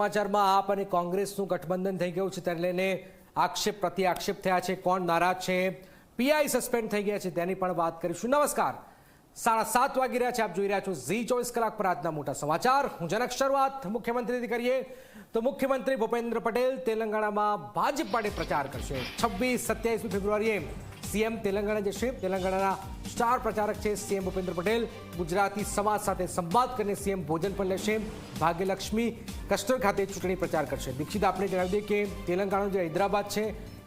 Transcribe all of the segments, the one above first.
સમાચારમાં આપ અને કોંગ્રેસનું ગઠબંધન થઈ ગયું છે. તેને લઈને આક્ષેપ પ્રતિ આક્ષેપ થયા છે. કોણ નારાજ છે? પીઆઈ સસ્પેન્ડ થઈ ગયા છે. તેની પણ વાત કરીશું. નમસ્કાર. સાડા સાત વાગી રહ્યા છે. આપ જોઈ રહ્યા છો ઝી ચોવીસ કલાક પર આજના મોટા સમાચાર. હું જનક શરૂઆત મુખ્યમંત્રીથી કરીએ. તો મુખ્યમંત્રી ભૂપેન્દ્ર પટેલ તેલંગાણામાં ભાજપ માટે પ્રચાર કરશે. છવ્વીસ સત્યાવીસમી ફેબ્રુઆરીએ સીએમ તેલંગાણા જશે તેલંગાણાના સ્ટાર પ્રચારક છે સીએમ ભૂપેન્દ્ર પટેલ. ગુજરાતી સમાજ સાથે સંવાદ કરીને સીએમ ભોજન પણ લેશે. ભાગ્યલક્ષ્મી કસ્ટર ખાતે ચૂંટણી પ્રચાર કરશે. દીક્ષિત આપણે જણાવી દઈએ કે તેલંગાણા જે હૈદરાબાદ છે,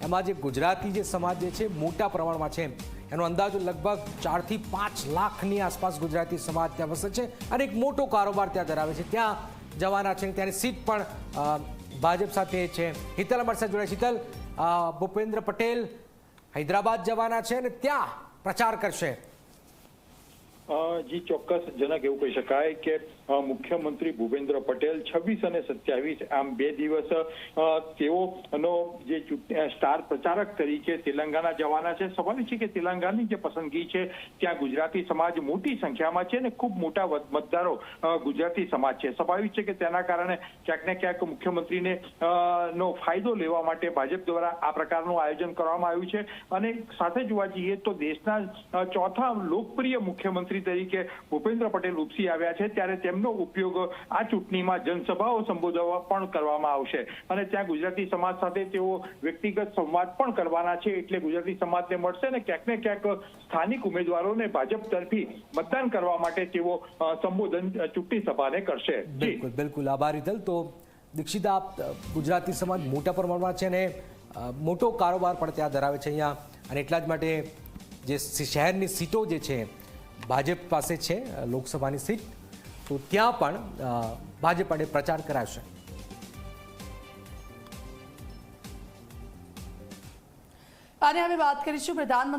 એમાં જે ગુજરાતી જે સમાજ જે છે, મોટા પ્રમાણમાં છે. એનો અંદાજો લગભગ ચારથી પાંચ લાખની આસપાસ ગુજરાતી સમાજ ત્યાં વસે છે અને એક મોટો કારોબાર ત્યાં ધરાવે છે. ત્યાં જવાના છે ત્યાંની સીટ પણ ભાજપ સાથે છે. હિતલ અમારી સાથે જોડાય. શીતલ ભૂપેન્દ્ર પટેલ હૈદરાબાદ જવાના છે અને ત્યાં પ્રચાર કરશે. જી, ચોક્કસ જનક એવું કહી શકાય કે મુખ્યમંત્રી ભૂપેન્દ્ર પટેલ છવ્વીસ અને સત્યાવીસ, આમ બે દિવસ તેઓનો જે સ્ટાર પ્રચારક તરીકે તેલંગાણા જવાના છે. સવાલ છે કે તેલંગાણાની જે પસંદગી છે, ત્યાં ગુજરાતી સમાજ મોટી સંખ્યામાં છે અને ખૂબ મોટા મતદારો ગુજરાતી સમાજ છે. સ્વાભાવિક છે કે તેના કારણે ક્યાંક ને ક્યાંક મુખ્યમંત્રીને નો ફાયદો લેવા માટે ભાજપ દ્વારા આ પ્રકારનું આયોજન કરવામાં આવ્યું છે. અને સાથે જોવા જઈએ તો દેશના ચોથા લોકપ્રિય મુખ્યમંત્રી તરીકે ભૂપેન્દ્ર પટેલ ઉપસી આવ્યા છે, ત્યારે તેમનો ઉપયોગ આ ચૂંટણીમાં જનસભાઓ સંબોધવા પણ કરવામાં આવશે. અને ત્યાં ગુજરાતી સમાજ સાથે તેઓ વ્યક્તિગત સંવાદ પણ કરવાના છે, એટલે ગુજરાતી સમાજને મળશે ને ક્યાંક ને ક્યાંક સ્થાનિક ઉમેદવારોને ભાજપ તરફી મતદાન કરવા માટે તેઓ સંબોધન ચૂંટણી સભાને કરશે. બિલકુલ બિલકુલ. આભાર હિતલ તો દીક્ષિત આપ ગુજરાતી સમાજ મોટા પ્રમાણમાં છે અને મોટો કારોબાર પણ ત્યાં ધરાવે છે અહીંયા. અને એટલા જ માટે જે શહેરની સીટો જે છે ભાજપ પાસે છે લોકસભાની સીટ. તો ત્યાં પણ ભાજપ માટે પ્રચાર કરાશે. અને હવે વાત કરીશું પ્રધાનમંત્રી